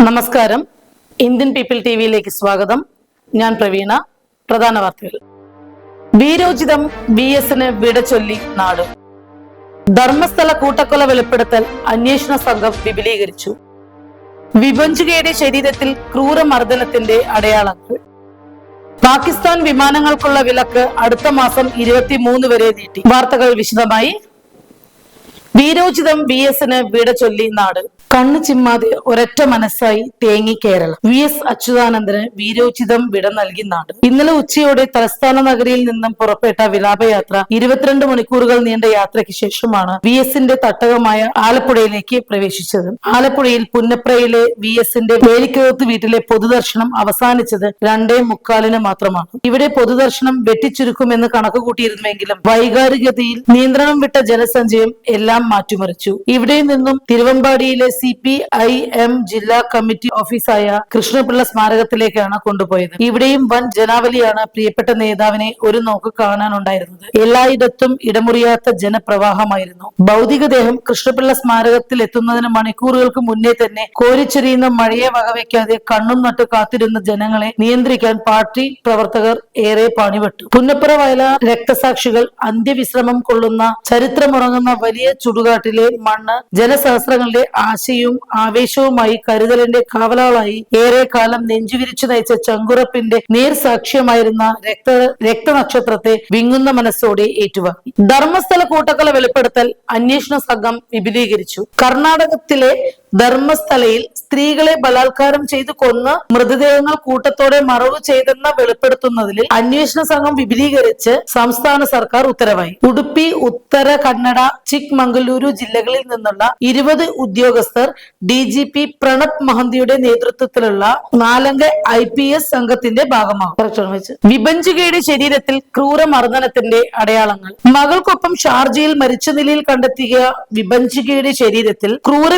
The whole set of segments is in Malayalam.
നമസ്കാരം. ഇന്ത്യൻ പീപ്പിൾ ടി വിയിലേക്ക് സ്വാഗതം. ഞാൻ പ്രവീണ. പ്രധാന വാർത്തകൾ. വീരോചിതം ബി എസിന് വിട ചൊല്ലി നാട്. ധർമ്മസ്ഥല കൂട്ടക്കൊല വെളിപ്പെടുത്തൽ അന്വേഷണ സംഘം വിപുലീകരിച്ചു. വിഭഞ്ചുകയുടെ ശരീരത്തിൽ ക്രൂരമർദ്ദനത്തിന്റെ അടയാളങ്ങൾ. പാകിസ്ഥാൻ വിമാനങ്ങൾക്കുള്ള വിലക്ക് അടുത്ത മാസം ഇരുപത്തിമൂന്ന് വരെ നീട്ടി. വാർത്തകൾ വിശദമായി. വീരോചിതം ബി എസിന് വിട ചൊല്ലി നാട്. കണ്ണു ചിമ്മാതെ ഒരൊറ്റ മനസ്സായി തേങ്ങി കേരളം. വി എസ് അച്യുതാനന്ദന് വീരോചിതം വിട നൽകി നാട്. ഇന്നലെ ഉച്ചയോടെ തലസ്ഥാന നഗരിയിൽ നിന്നും പുറപ്പെട്ട വിലാപയാത്ര ഇരുപത്തിരണ്ട് മണിക്കൂറുകൾ നീണ്ട യാത്രയ്ക്ക് ശേഷമാണ് വി എസിന്റെ തട്ടകമായ ആലപ്പുഴയിലേക്ക് പ്രവേശിച്ചത്. ആലപ്പുഴയിൽ പുന്നപ്രയിലെ വി എസിന്റെ വേലിക്കകത്ത് വീട്ടിലെ പൊതുദർശനം അവസാനിച്ചത് രണ്ടേ മുക്കാലിന് മാത്രമാണ്. ഇവിടെ പൊതുദർശനം വെട്ടിച്ചുരുക്കുമെന്ന് കണക്കുകൂട്ടിയിരുന്നുവെങ്കിലും വൈകാരികതയിൽ നിയന്ത്രണം വിട്ട ജനസഞ്ചയം എല്ലാം മാറ്റിമറിച്ചു. ഇവിടെ നിന്നും തിരുവമ്പാടിയിലെ സി പി ഐ എം ജില്ലാ കമ്മിറ്റി ഓഫീസായ കൃഷ്ണപിള്ള സ്മാരകത്തിലേക്കാണ് കൊണ്ടുപോയത്. ഇവിടെയും വൻ ജനാവലിയാണ് പ്രിയപ്പെട്ട നേതാവിനെ ഒരു നോക്ക് കാണാനുണ്ടായിരുന്നത്. എല്ലായിടത്തും ഇടമുറിയാത്ത ജനപ്രവാഹമായിരുന്നു. ഭൗതികദേഹം കൃഷ്ണപിള്ള സ്മാരകത്തിൽ എത്തുന്നതിന് മണിക്കൂറുകൾക്ക് മുന്നേ തന്നെ കോരിച്ചെറിയുന്ന മഴയെ വകവയ്ക്കാതെ കണ്ണും നട്ട് കാത്തിരുന്ന ജനങ്ങളെ നിയന്ത്രിക്കാൻ പാർട്ടി പ്രവർത്തകർ ഏറെ പണിപെട്ടു. പുന്നപ്പുറ വയലാർ രക്തസാക്ഷികൾ അന്ത്യവിശ്രമം കൊള്ളുന്ന ചരിത്രമുറങ്ങുന്ന വലിയ ചുടുകാട്ടിലെ മണ്ണ് ജനസഹസ്രങ്ങളുടെ ആശയവും ആവേശവുമായി കരുതലിന്റെ കാവലാളായി ഏറെ കാലം നെഞ്ചുവിരിച്ചു നയിച്ച ചങ്കുറപ്പിന്റെ നേർസാക്ഷ്യമായിരുന്ന രക്ത രക്തനക്ഷത്രത്തെ വിങ്ങുന്ന മനസ്സോടെ ഏറ്റുവാങ്ങി ധർമ്മസ്ഥല കൂട്ടക്കൊല വെളിപ്പെടുത്തൽ അന്വേഷണ സംഘം വിപുലീകരിച്ചു. കർണാടകത്തിലെ ധർമ്മസ്ഥലയിൽ സ്ത്രീകളെ ബലാത്കാരം ചെയ്ത് കൊന്ന് മൃതദേഹങ്ങൾ കൂട്ടത്തോടെ മറവ് ചെയ്തെന്ന വെളിപ്പെടുത്തുന്നതിൽ അന്വേഷണ സംഘം വിപുലീകരിച്ച് സംസ്ഥാന സർക്കാർ ഉത്തരവായി. ഉടുപ്പി ഉത്തര കന്നഡ ചിക്മംഗലൂരു ജില്ലകളിൽ നിന്നുള്ള ഇരുപത് ഉദ്യോഗസ്ഥർ ഡി ജി പി പ്രണബ് മഹന്തിയുടെ നേതൃത്വത്തിലുള്ള നാലംഗ ഐ പി എസ് സംഘത്തിന്റെ ഭാഗമാകും. വിഭഞ്ചുകയുടെ ശരീരത്തിൽ ക്രൂര മർദ്ദനത്തിന്റെ അടയാളങ്ങൾ. മകൾക്കൊപ്പം ഷാർജയിൽ മരിച്ച നിലയിൽ കണ്ടെത്തിയ വിഭഞ്ചികയുടെ ശരീരത്തിൽ ക്രൂര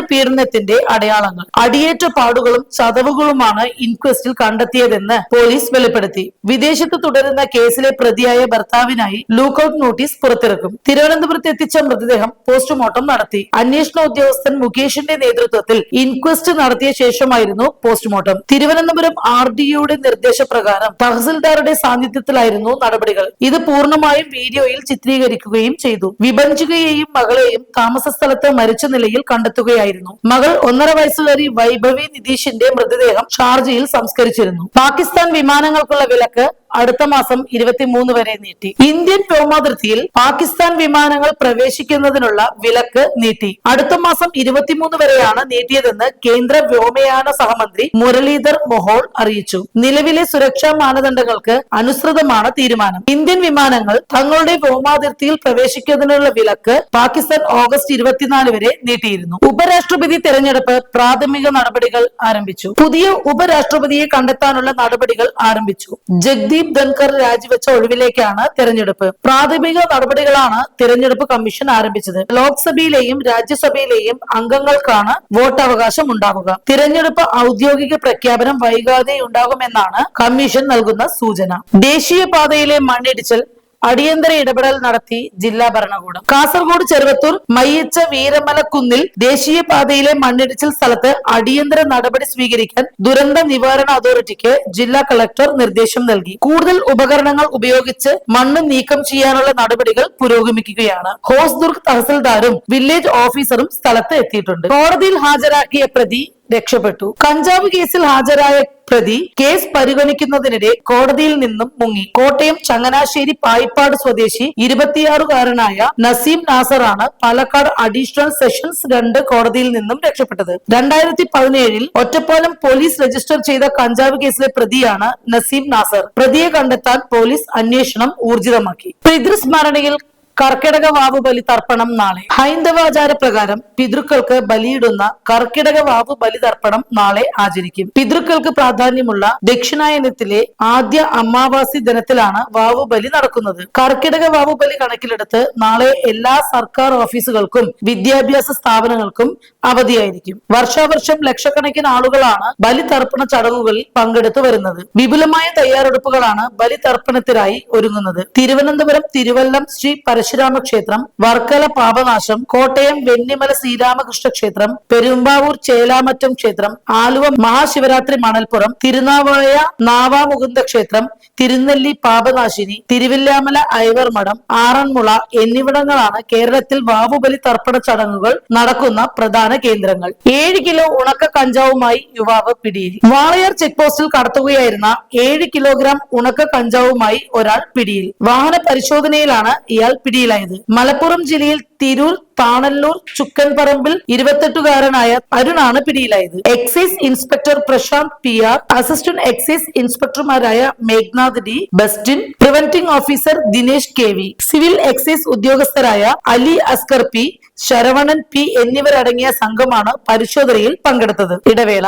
പീഡനത്തിന്റെ അടയാളങ്ങൾ. അടിയേറ്റ പാടുകളും ചതവുകളുമാണ് ഇൻക്വസ്റ്റിൽ കണ്ടെത്തിയതെന്ന് പോലീസ് വെളിപ്പെടുത്തി. വിദേശത്ത് തുടരുന്ന കേസിലെ പ്രതിയായ ഭർത്താവിനായി ലൂക്കൌട്ട് നോട്ടീസ് പുറത്തിറക്കും. തിരുവനന്തപുരത്ത് എത്തിച്ച മൃതദേഹം പോസ്റ്റ്മോർട്ടം നടത്തി. അന്വേഷണ ഉദ്യോഗസ്ഥൻ മുകേഷിന്റെ നേതൃത്വത്തിൽ ഇൻക്വസ്റ്റ് നടത്തിയ ശേഷമായിരുന്നു പോസ്റ്റ്മോർട്ടം. തിരുവനന്തപുരം ആർ ഡിയുടെ നിർദ്ദേശപ്രകാരം തഹസിൽദാരുടെ സാന്നിധ്യത്തിലായിരുന്നു നടപടികൾ. ഇത് പൂർണമായും വീഡിയോയിൽ ചിത്രീകരിക്കുകയും ചെയ്തു. വിഭജിക്കുകയും മകളെയും താമസ സ്ഥലത്ത് മരിച്ച നിലയിൽ കണ്ടെത്തുകയായിരുന്നു. മകൾ ഒന്നര വയസ്സുകാരി വൈഭവി നിതീഷിന്റെ മൃതദേഹം ഷാർജയിൽ സംസ്കരിച്ചിരുന്നു. പാകിസ്ഥാൻ വിമാനങ്ങൾക്കുള്ള വിലക്ക് അടുത്ത മാസം ഇരുപത്തിമൂന്ന് വരെ നീട്ടി. ഇന്ത്യൻ വ്യോമാതിർത്തിയിൽ പാകിസ്ഥാൻ വിമാനങ്ങൾ പ്രവേശിക്കുന്നതിനുള്ള വിലക്ക് നീട്ടി. അടുത്ത മാസം ഇരുപത്തിമൂന്ന് വരെയാണ് നീട്ടിയതെന്ന് കേന്ദ്ര വ്യോമയാന സഹമന്ത്രി മുരളീധർ മൊഹോൾ അറിയിച്ചു. നിലവിലെ സുരക്ഷാ മാനദണ്ഡങ്ങൾക്ക് അനുസൃതമാണ് തീരുമാനം. ഇന്ത്യൻ വിമാനങ്ങൾ തങ്ങളുടെ വ്യോമാതിർത്തിയിൽ പ്രവേശിക്കുന്നതിനുള്ള വിലക്ക് പാകിസ്ഥാൻ ഓഗസ്റ്റ് ഇരുപത്തിനാല് വരെ നീട്ടിയിരുന്നു. ഉപരാഷ്ട്രപതി തെരഞ്ഞെടുപ്പ് പ്രാഥമിക നടപടികൾ ആരംഭിച്ചു. പുതിയ ഉപരാഷ്ട്രപതിയെ കണ്ടെത്താനുള്ള നടപടികൾ ആരംഭിച്ചു. ജഗ്ദീപ് ധൻകർ രാജിവെച്ച ഒഴിവിലേക്കാണ് തെരഞ്ഞെടുപ്പ്. പ്രാഥമിക നടപടികളാണ് തെരഞ്ഞെടുപ്പ് കമ്മീഷൻ ആരംഭിച്ചത്. ലോക്സഭയിലെയും രാജ്യസഭയിലെയും അംഗങ്ങൾക്കാണ് വോട്ടവകാശം ഉണ്ടാവുക. തിരഞ്ഞെടുപ്പ് ഔദ്യോഗിക പ്രഖ്യാപനം വൈകാതെ ഉണ്ടാകുമെന്നാണ് കമ്മീഷൻ നൽകുന്ന സൂചന. ദേശീയപാതയിലെ മണ്ണിടിച്ചിൽ അടിയന്തര ഇടപെടൽ നടത്തി ജില്ലാ ഭരണകൂടം. കാസർഗോഡ് ചെറുവത്തൂർ മയ്യച്ച വീരമലക്കുന്നിൽ ദേശീയപാതയിലെ മണ്ണിടിച്ചിൽ സ്ഥലത്ത് അടിയന്തര നടപടി സ്വീകരിക്കാൻ ദുരന്ത നിവാരണ അതോറിറ്റിക്ക് ജില്ലാ കളക്ടർ നിർദ്ദേശം നൽകി. കൂടുതൽ ഉപകരണങ്ങൾ ഉപയോഗിച്ച് മണ്ണ് നീക്കം ചെയ്യാനുള്ള നടപടികൾ പുരോഗമിക്കുകയാണ്. ഹോസ്ദുർഗ് തഹസിൽദാരും വില്ലേജ് ഓഫീസറും സ്ഥലത്ത് എത്തിയിട്ടുണ്ട്. കോടതിയിൽ ഹാജരാക്കിയ പ്രതി രക്ഷപ്പെട്ടു. കഞ്ചാവ് കേസിൽ ഹാജരായ പ്രതി കേസ് പരിഗണിക്കുന്നതിനിടെ കോടതിയിൽ നിന്നും മുങ്ങി. കോട്ടയം ചങ്ങനാശ്ശേരി പായിപ്പാട് സ്വദേശി ഇരുപത്തിയാറുകാരനായ നസീം നാസറാണ് പാലക്കാട് അഡീഷണൽ സെഷൻസ് രണ്ട് കോടതിയിൽ നിന്നും രക്ഷപ്പെട്ടത്. രണ്ടായിരത്തി പതിനേഴിൽ ഒറ്റപ്പാലം പോലീസ് രജിസ്റ്റർ ചെയ്ത കഞ്ചാവ് കേസിലെ പ്രതിയാണ് നസീം നാസർ. പ്രതിയെ കണ്ടെത്താൻ പോലീസ് അന്വേഷണം ഊർജിതമാക്കി. പിതൃസ്മരണയിൽ കർക്കിടക വാവ് ബലി തർപ്പണം നാളെ. ഹൈന്ദവാചാര പ്രകാരം പിതൃക്കൾക്ക് ബലിയിടുന്ന കർക്കിടക വാവ് ബലി തർപ്പണം നാളെ ആചരിക്കും. പിതൃക്കൾക്ക് പ്രാധാന്യമുള്ള ദക്ഷിണായനത്തിലെ ആദ്യ അമാവാസി ദിനത്തിലാണ് വാവ് ബലി നടക്കുന്നത്. കർക്കിടക വാവ് ബലി കണക്കിലെടുത്ത് നാളെ എല്ലാ സർക്കാർ ഓഫീസുകൾക്കും വിദ്യാഭ്യാസ സ്ഥാപനങ്ങൾക്കും അവധിയായിരിക്കും. വർഷാവർഷം ലക്ഷക്കണക്കിന് ആളുകളാണ് ബലി തർപ്പണ ചടങ്ങുകളിൽ പങ്കെടുത്തു വരുന്നത്. വിപുലമായ തയ്യാറെടുപ്പുകളാണ് ബലി തർപ്പണത്തിനായി ഒരുങ്ങുന്നത്. തിരുവനന്തപുരം തിരുവല്ലം ശ്രീ പരശുരാമ ക്ഷേത്രം വർക്കല പാപനാശം കോട്ടയം വെന്നിമല ശ്രീരാമകൃഷ്ണ ക്ഷേത്രം പെരുമ്പാവൂർ ചേലാമറ്റം ക്ഷേത്രം ആലുവ മഹാശിവരാത്രി മണൽപ്പുറം തിരുനാവായ നാവാമുകുന്ദ ക്ഷേത്രം തിരുനെല്ലി പാപനാശിനി തിരുവില്ലാമല ഐവർ മഠം ആറന്മുള എന്നിവിടങ്ങളാണ് കേരളത്തിൽ വാവുബലി തർപ്പണ ചടങ്ങുകൾ നടക്കുന്ന പ്രധാന കേന്ദ്രങ്ങൾ. ഏഴ് കിലോ ഉണക്ക കഞ്ചാവുമായി യുവാവ് പിടിയിൽ. വാളയാർ ചെക്ക് പോസ്റ്റിൽ കടത്തുകയായിരുന്ന ഏഴ് കിലോഗ്രാം ഉണക്ക കഞ്ചാവുമായി ഒരാൾ പിടിയിൽ. വാഹന പരിശോധനയിലാണ് ഇയാൾ പിടിയിലായത്. മലപ്പുറം ജില്ലയിൽ തിരൂർ താണല്ലൂർ ചുക്കൻപറമ്പിൽ ഇരുപത്തെട്ടുകാരനായ അരുണാണ് പിടിയിലായത്. Excise inspector Prashanth P R assistant excise ഇൻസ്പെക്ടർമാരായ Meghnath D Bastin preventing officer Dinesh K V civil excise ഉദ്യോഗസ്ഥരായ Ali Askar P Saravanan P എന്നിവരടങ്ങിയ സംഘമാണ് പരിശോധനയിൽ പങ്കെടുത്തത്. ഇടവേള.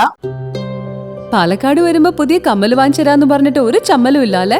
പാലക്കാട് വരുമ്പോ പുതിയ കമ്മൽ വാങ്ങിച്ചരാന്ന് പറഞ്ഞിട്ട് ഒരു ചമ്മലും ഇല്ല അല്ലെ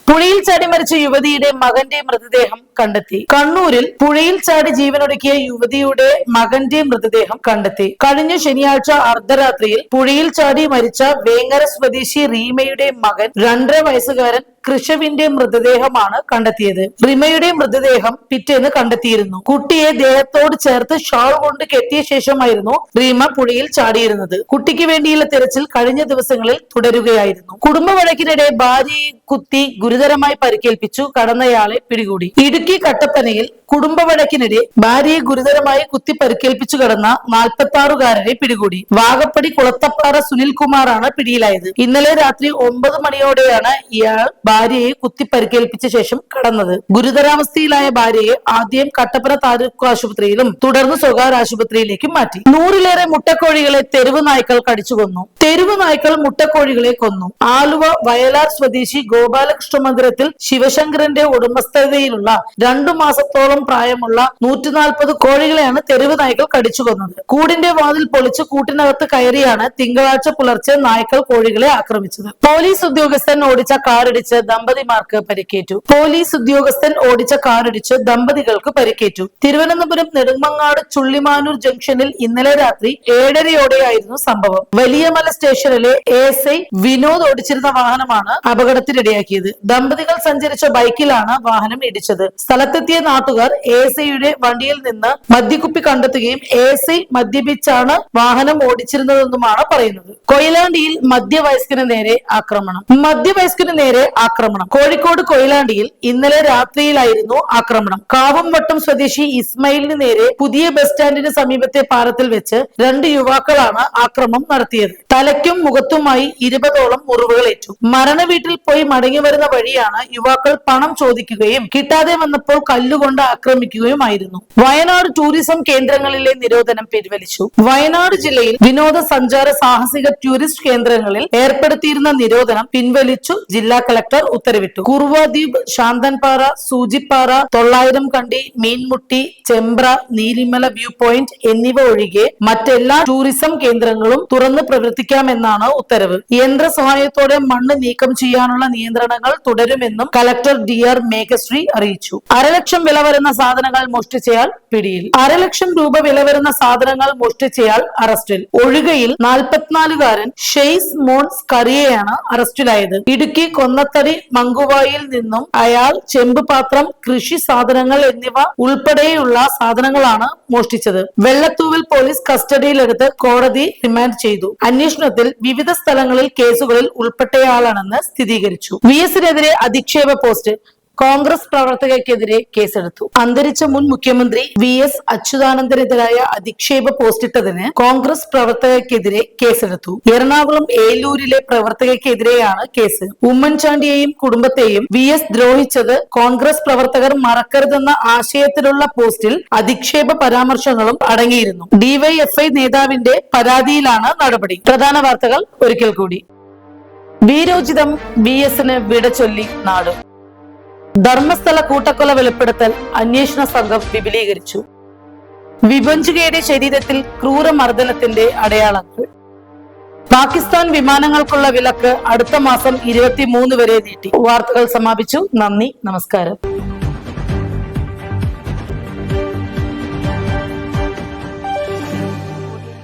പുഴയിൽ ചാടി മരിച്ച യുവതിയുടെ മകന്റെ മൃതദേഹം കണ്ടെത്തി. കണ്ണൂരിൽ പുഴയിൽ ചാടി ജീവനൊടുക്കിയ യുവതിയുടെ മകന്റെ മൃതദേഹം കണ്ടെത്തി. കഴിഞ്ഞ ശനിയാഴ്ച അർദ്ധരാത്രിയിൽ പുഴയിൽ ചാടി മരിച്ച വേങ്ങര സ്വദേശി റീമയുടെ മകൻ രണ്ടര വയസ്സുകാരൻ കൃഷവിന്റെ മൃതദേഹമാണ് കണ്ടെത്തിയത്. റിമയുടെ മൃതദേഹം പിറ്റേന്ന് കണ്ടെത്തിയിരുന്നു. കുട്ടിയെ ദേഹത്തോട് ചേർത്ത് ഷാൾ കൊണ്ട് കെട്ടിയ ശേഷമായിരുന്നു റീമ പുഴയിൽ ചാടിയിരുന്നത്. കുട്ടിക്ക് വേണ്ടിയുള്ള തെരച്ചിൽ കഴിഞ്ഞ ദിവസങ്ങളിൽ തുടരുകയായിരുന്നു. കുടുംബ വഴക്കിനിടെ ഭാര്യയെ കുത്തി ഗുരുതരമായി പരിക്കേൽപ്പിച്ചു കടന്നയാളെ പിടികൂടി. ഇടുക്കി കട്ടപ്പനയിൽ കുടുംബ വഴക്കിനിടെ ഭാര്യയെ ഗുരുതരമായി കുത്തി പരിക്കേൽപ്പിച്ചു കടന്ന നാൽപ്പത്തി ആറുകാരനെ പിടികൂടി. വാഗപ്പടി കുളത്തപ്പാറ സുനിൽകുമാറാണ് പിടിയിലായത്. ഇന്നലെ രാത്രി ഒമ്പത് മണിയോടെയാണ് ഇയാൾ ഭാര്യയെ കുത്തി പരിക്കേൽപ്പിച്ച ശേഷം കടന്നത്. ഗുരുതരാവസ്ഥയിലായ ഭാര്യയെ ആദ്യം കട്ടപ്പന താലൂക്ക് ആശുപത്രിയിലും തുടർന്ന് സ്വകാര്യ ആശുപത്രിയിലേക്കും മാറ്റി. നൂറിലേറെ മുട്ടക്കോഴികളെ തെരുവ് നായ്ക്കൾ കടിച്ചു കൊന്നു. തെരുവ് നായ്ക്കൾ മുട്ടക്കോഴികളെ കൊന്നു. ആലുവ വയലാർ സ്വദേശി ഗോപാലകൃഷ്ണ മന്ദിരത്തിൽ ശിവശങ്കരന്റെ ഉടമസ്ഥതയിലുള്ള രണ്ടു മാസത്തോളം പ്രായമുള്ള നൂറ്റി നാൽപ്പത് കോഴികളെയാണ് തെരുവ് നായ്ക്കൾ കടിച്ചു കൊന്നത്. കൂടിന്റെ വാതിൽ പൊളിച്ച് കൂട്ടിനകത്ത് കയറിയാണ് തിങ്കളാഴ്ച പുലർച്ചെ നായ്ക്കൾ കോഴികളെ ആക്രമിച്ചത്. പോലീസ് ഉദ്യോഗസ്ഥൻ ഓടിച്ച കാറിടിച്ച് ദമ്പതിമാർക്ക് പരിക്കേറ്റു. പോലീസ് ഉദ്യോഗസ്ഥൻ ഓടിച്ച കാറിടിച്ച് ദമ്പതികൾക്ക് പരിക്കേറ്റു. തിരുവനന്തപുരം നെടുമങ്ങാട് ചുള്ളിമാനൂർ ജംഗ്ഷനിൽ ഇന്നലെ രാത്രി ഏഴരയോടെയായിരുന്നു സംഭവം. വലിയമല സ്റ്റേഷനിലെ എസ് ഐ വിനോദ് ഓടിച്ചിരുന്ന വാഹനമാണ് അപകടത്തിനിടയാക്കിയത്. ദമ്പതികൾ സഞ്ചരിച്ച ബൈക്കിലാണ് വാഹനം ഇടിച്ചത്. സ്ഥലത്തെത്തിയ നാട്ടുകാർ എസ് ഐയുടെ വണ്ടിയിൽ നിന്ന് മദ്യക്കുപ്പി കണ്ടെത്തുകയും എസ് ഐ മദ്യപിച്ചാണ് വാഹനം ഓടിച്ചിരുന്നതെന്നുമാണ് പറയുന്നത്. കൊയിലാണ്ടിയിൽ മധ്യവയസ്കന് നേരെ ആക്രമണം. മധ്യവയസ്കന് നേരെ ആക്രമണം. കോഴിക്കോട് കൊയിലാണ്ടിയിൽ ഇന്നലെ രാത്രിയിലായിരുന്നു ആക്രമണം. കാവംവട്ടം സ്വദേശി ഇസ്മയിലിന് നേരെ പുതിയ ബസ് സ്റ്റാൻഡിന് സമീപത്തെ പാലത്തിൽ വെച്ച് രണ്ട് യുവാക്കളാണ് ആക്രമണം നടത്തിയത്. തലയ്ക്കും മുഖത്തുമായി ഇരുപതോളം മുറിവുകളേറ്റു മരണ വീട്ടിൽ പോയി മടങ്ങി വരുന്ന വഴിയാണ് യുവാക്കൾ പണം ചോദിക്കുകയും കിട്ടാതെ വന്നപ്പോൾ കല്ലുകൊണ്ട് ആക്രമിക്കുകയുമായിരുന്നു. വയനാട് ടൂറിസം കേന്ദ്രങ്ങളിലെ നിരോധനം പിൻവലിച്ചു. വയനാട് ജില്ലയിൽ വിനോദ സഞ്ചാര സാഹസിക ടൂറിസ്റ്റ് കേന്ദ്രങ്ങളിൽ ഏർപ്പെടുത്തിയിരുന്ന നിരോധനം പിൻവലിച്ചു ജില്ലാ കളക്ടർ ഉത്തരവിട്ടു. കുറുവാദ്വീപ് ശാന്തൻപാറ സൂചിപ്പാറ തൊള്ളായിരം കണ്ടി മീൻമുട്ടി ചെമ്പ്ര നീലിമല വ്യൂ പോയിന്റ് എന്നിവ ഒഴികെ മറ്റെല്ലാ ടൂറിസം കേന്ദ്രങ്ങളും തുറന്ന് പ്രവർത്തിക്കാമെന്നാണ് ഉത്തരവ്. യന്ത്ര സഹായത്തോടെ മണ്ണ് നീക്കം ചെയ്യാനുള്ള നിയന്ത്രണങ്ങൾ തുടരുമെന്നും കലക്ടർ ഡി ആർ മേഘശ്രീ അറിയിച്ചു. അരലക്ഷം വില വരുന്ന സാധനങ്ങൾ മോഷ്ടിച്ചയാൾ പിടിയിൽ. അരലക്ഷം രൂപ വില വരുന്ന സാധനങ്ങൾ മോഷ്ടിച്ചയാൾ അറസ്റ്റിൽ. ഒഴുകയിൽ നാൽപ്പത്തിനാലുകാരൻ ഷെയ്സ് മോൺസ് കറിയെയാണ് അറസ്റ്റിലായത്. ഇടുക്കി കൊന്നത്തടി മങ്കുവായിൽ നിന്നും അയാൾ ചെമ്പ് പാത്രം കൃഷി സാധനങ്ങൾ എന്നിവ ഉൾപ്പെടെയുള്ള സാധനങ്ങളാണ് മോഷ്ടിച്ചത്. വെള്ളത്തൂവിൽ പോലീസ് കസ്റ്റഡിയിലെടുത്ത് കോടതി റിമാൻഡ് ചെയ്തു. അന്വേഷണത്തിൽ വിവിധ സ്ഥലങ്ങളിൽ കേസുകളിൽ ഉൾപ്പെട്ടയാളാണെന്ന് സ്ഥിരീകരിച്ചു. വി എസിനെതിരെ അധിക്ഷേപ പോസ്റ്റ് കോൺഗ്രസ് പ്രവർത്തകർക്കെതിരെ കേസെടുത്തു. അന്തരിച്ച മുൻ മുഖ്യമന്ത്രി വി എസ് അച്യുതാനന്ദനെതിരായ അധിക്ഷേപ പോസ്റ്റിട്ടതിന് കോൺഗ്രസ് പ്രവർത്തകർക്കെതിരെ കേസെടുത്തു. എറണാകുളം ഏലൂരിലെ പ്രവർത്തകർക്കെതിരെയാണ് കേസ്. ഉമ്മൻചാണ്ടിയെയും കുടുംബത്തെയും വി എസ് ദ്രോഹിച്ചത് കോൺഗ്രസ് പ്രവർത്തകർ മറക്കരുതെന്ന ആശയത്തിലുള്ള പോസ്റ്റിൽ അധിക്ഷേപ പരാമർശങ്ങളും അടങ്ങിയിരുന്നു. ഡിവൈഎഫ്ഐ നേതാവിന്റെ പരാതിയിലാണ് നടപടി. പ്രധാന വാർത്തകൾ ഒരിക്കൽ കൂടി. വീരോചിതം വി എസിന് വിട ചൊല്ലി നാട്. ധർമ്മസ്ഥല കൂട്ടക്കൊല വെളിപ്പെടുത്തൽ അന്വേഷണ സംഘം വിപുലീകരിച്ചു. വിഭഞ്ചികയുടെ ശരീരത്തിൽ ക്രൂരമർദ്ദനത്തിന്റെ അടയാളങ്ങൾ. പാകിസ്ഥാൻ വിമാനങ്ങൾക്കുള്ള വിലക്ക് അടുത്ത മാസം ഇരുപത്തിമൂന്ന് വരെ നീട്ടി. വാർത്തകൾ സമാപിച്ചു. നന്ദി. നമസ്കാരം.